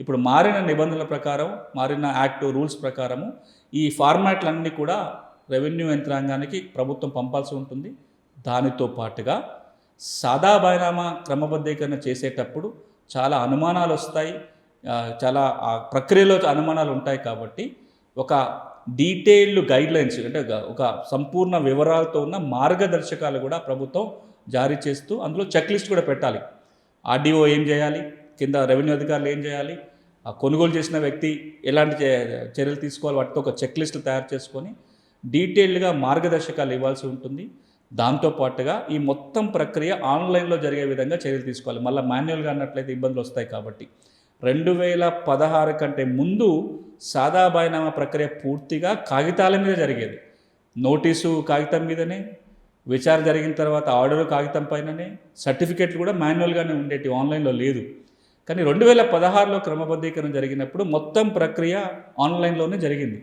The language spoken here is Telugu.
ఇప్పుడు మారిన నిబంధనల ప్రకారం మారిన యాక్ట్ రూల్స్ ప్రకారము ఈ ఫార్మాట్లన్నీ కూడా రెవెన్యూ యంత్రాంగానికి ప్రభుత్వం పంపాల్సి ఉంటుంది. దానితో పాటుగా సాదా బైనామా క్రమబద్ధీకరణ చేసేటప్పుడు చాలా అనుమానాలు వస్తాయి. చాలా ఆ ప్రక్రియలో అనుమానాలు ఉంటాయి కాబట్టి ఒక డీటెయిల్డ్ గైడ్లైన్స్ అంటే ఒక- సంపూర్ణ వివరాలతో ఉన్న మార్గదర్శకాలు కూడా ప్రభుత్వం జారీ చేస్తూ అందులో చెక్ లిస్ట్ కూడా పెట్టాలి. ఆర్డీఓ ఏం చేయాలి? కింద రెవెన్యూ అధికారులు ఏం చేయాలి? కొనుగోలు చేసిన వ్యక్తి ఎలాంటి చర్యలు తీసుకోవాలి? వాటితో ఒక చెక్ లిస్టులు తయారు చేసుకొని డీటెయిల్డ్గా మార్గదర్శకాలు ఇవ్వాల్సి ఉంటుంది. దాంతోపాటుగా ఈ మొత్తం ప్రక్రియ ఆన్లైన్లో జరిగే విధంగా చర్యలు తీసుకోవాలి. మళ్ళీ మాన్యువల్గా అన్నట్లయితే ఇబ్బందులు వస్తాయి కాబట్టి. రెండు వేల పదహారు కంటే ముందు సాదా బాయినామా ప్రక్రియ పూర్తిగా కాగితాల మీద జరిగేది. నోటీసు కాగితం మీదనే విచారణ జరిగిన తర్వాత ఆర్డర్ కాగితం పైననే సర్టిఫికెట్లు కూడా మాన్యువల్గానే ఉండేటివి. ఆన్లైన్లో లేదు. కానీ రెండు వేల పదహారులో క్రమబద్ధీకరణ జరిగినప్పుడు మొత్తం ప్రక్రియ ఆన్లైన్లోనే జరిగింది.